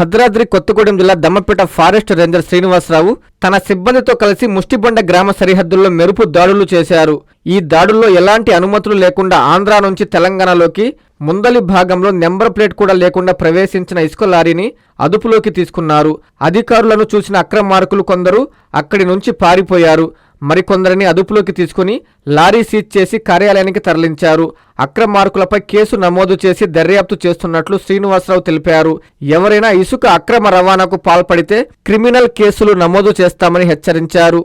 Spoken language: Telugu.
భద్రాద్రి కొత్తగూడెం జిల్లా దమ్మపేట ఫారెస్ట్ రేంజర్ శ్రీనివాసరావు తన సిబ్బందితో కలిసి ముష్టిబండ గ్రామ సరిహద్దుల్లో మెరుపు దాడులు చేశారు. ఈ దాడుల్లో ఎలాంటి అనుమతులు లేకుండా ఆంధ్రా నుంచి తెలంగాణలోకి ముందలి భాగంలో నెంబర్ ప్లేట్ కూడా లేకుండా ప్రవేశించిన ఇసుక లారీని అదుపులోకి తీసుకున్నారు. అధికారులను చూసిన అక్రమార్కులు కొందరు అక్కడి నుంచి పారిపోయారు. మరికొందరిని అదుపులోకి తీసుకుని లారీ సీజ్ చేసి కార్యాలయానికి తరలించారు. అక్రమార్కులపై కేసు నమోదు చేసి దర్యాప్తు చేస్తున్నట్లు శ్రీనివాసరావు తెలిపారు. ఎవరైనా ఇసుక అక్రమ రవాణాకు పాల్పడితే క్రిమినల్ కేసులు నమోదు చేస్తామని హెచ్చరించారు.